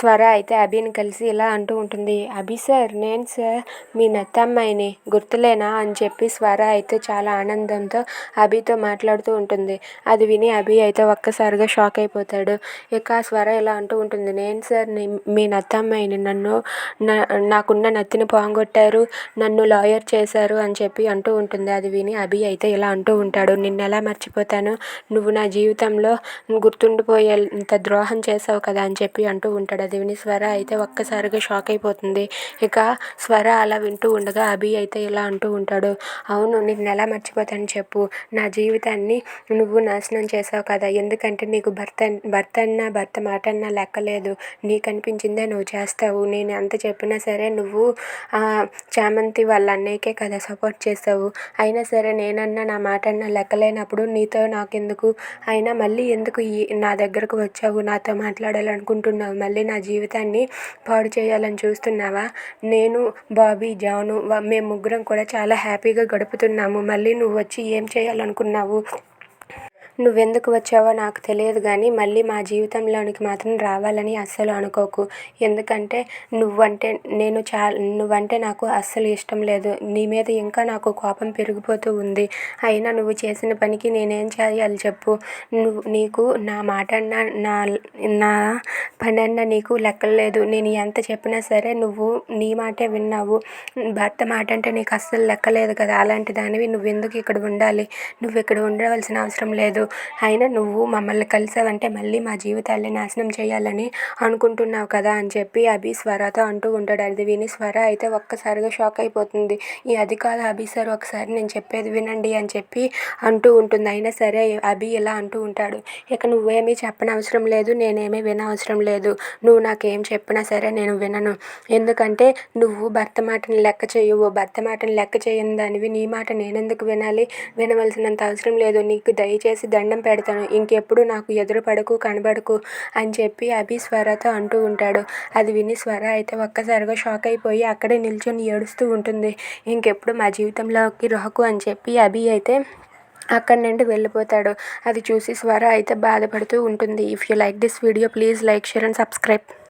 స్వర అయితే అభిని కలిసి ఇలా అంటూ ఉంటుంది. అభి సార్ నేను సార్ మీ నత్తమ్మాయిని గుర్తులేనా? అని చెప్పి స్వర అయితే చాలా ఆనందంతో అభితో మాట్లాడుతూ ఉంటుంది. అది విని అభి అయితే ఒక్కసారిగా షాక్ అయిపోతాడు. ఇక స్వర ఇలా అంటూ ఉంటుంది. నేను సార్ మీ నత్తమ్మాయిని నన్ను నా నాకున్న నత్తిని పోగొట్టారు నన్ను లాయర్ చేశారు అని చెప్పి అంటూ ఉంటుంది. అది విని అభి అయితే ఇలా అంటూ ఉంటాడు. నిన్ను ఎలా మర్చిపోతాను? నువ్వు నా జీవితంలో గుర్తుండిపోయేంత ద్రోహం చేసావు కదా అని చెప్పి అంటూ ఉంటాడు. అది విని స్వర అయితే ఒక్కసారిగా షాక్ అయిపోతుంది. ఇక స్వర అలా వింటూ ఉండగా అభి అయితే ఇలా అంటూ ఉంటాడు. అవును నేను ఎలా మర్చిపోతాను చెప్పు. నా జీవితాన్ని నువ్వు నాశనం చేసావు కదా. ఎందుకంటే నీకు భర్త భర్త అన్న భర్త మాట అన్నా లెక్కలేదు. నీకు అనిపించిందే నువ్వు చేస్తావు. నేను ఎంత చెప్పినా సరే నువ్వు చామంతి వాళ్ళ అన్నయ్యకే కదా సపోర్ట్ చేసావు అయినా సరే నేనన్నా నా మాట అన్నా లెక్కలేనప్పుడు నీతో నాకెందుకు? అయినా మళ్ళీ ఎందుకు నా దగ్గరకు వచ్చావు? నాతో మాట్లాడాలనుకుంటున్నావు. మళ్ళీ నా జీవితాన్ని పాడు చేయాలని చూస్తున్నావా? నేను బాబీ జాను మేము ముగ్గురం కూడా చాలా హ్యాపీగా గడుపుతున్నాము. మళ్ళీ నువ్వు వచ్చి ఏం చేయాలనుకున్నావు? నువ్వెందుకు వచ్చావో నాకు తెలియదు కానీ మళ్ళీ మా జీవితంలోనికి మాత్రం రావాలని అస్సలు అనుకోకు. ఎందుకంటే నువ్వంటే నేను చా నువ్వంటే నాకు అస్సలు ఇష్టం లేదు. నీ మీద ఇంకా నాకు కోపం పెరిగిపోతూ ఉంది. అయినా నువ్వు చేసిన పనికి నేనేం చేయాలి చెప్పు. నువ్వు నీకు నా మాట అన్నా నా నా పని అన్నా నీకు లెక్కలేదు నేను ఎంత చెప్పినా సరే నువ్వు నీ మాటే విన్నావు. భర్త మాట అంటే నీకు అస్సలు లెక్కలేదు కదా. అలాంటి దానివి నువ్వెందుకు ఇక్కడ ఉండాలి? నువ్వు ఇక్కడ ఉండవలసిన అవసరం లేదు. అయినా నువ్వు మమ్మల్ని కలిసావంటే మళ్ళీ మా జీవితాల్ని నాశనం చేయాలని అనుకుంటున్నావు కదా అని చెప్పి అభి స్వరతో అంటూ ఉంటాడు. అది విని స్వర అయితే ఒక్కసారిగా షాక్ అయిపోతుంది. ఈ అది కాదు అభి సార్ ఒకసారి నేను చెప్పేది వినండి అని చెప్పి అంటూ ఉంటుంది. అయినా సరే అభి ఇలా అంటూ ఉంటాడు. ఇక నువ్వేమీ చెప్పనవసరం లేదు నేనేమీ వినవసరం లేదు. నువ్వు నాకేం చెప్పినా సరే నేను వినను. ఎందుకంటే నువ్వు భర్త మాటని లెక్క చేయవు. భర్త మాటని లెక్క చేయని దానివి నీ మాట నేనెందుకు వినాలి? వినవలసినంత అవసరం లేదు. నీకు దయచేసి దండం పెడతాను. ఇంకెప్పుడు నాకు ఎదురు పడకు కనబడకు అని చెప్పి అభి స్వరతో అంటూ ఉంటాడు. అది విని స్వర అయితే ఒక్కసారిగా షాక్ అయిపోయి అక్కడే నిల్చొని ఏడుస్తూ ఉంటుంది. ఇంకెప్పుడు మా జీవితంలోకి రాకు అని చెప్పి అభి అయితే అక్కడి నుండి వెళ్ళిపోతాడు. అది చూసి స్వర అయితే బాధపడుతూ ఉంటుంది. If you like this video please like share and subscribe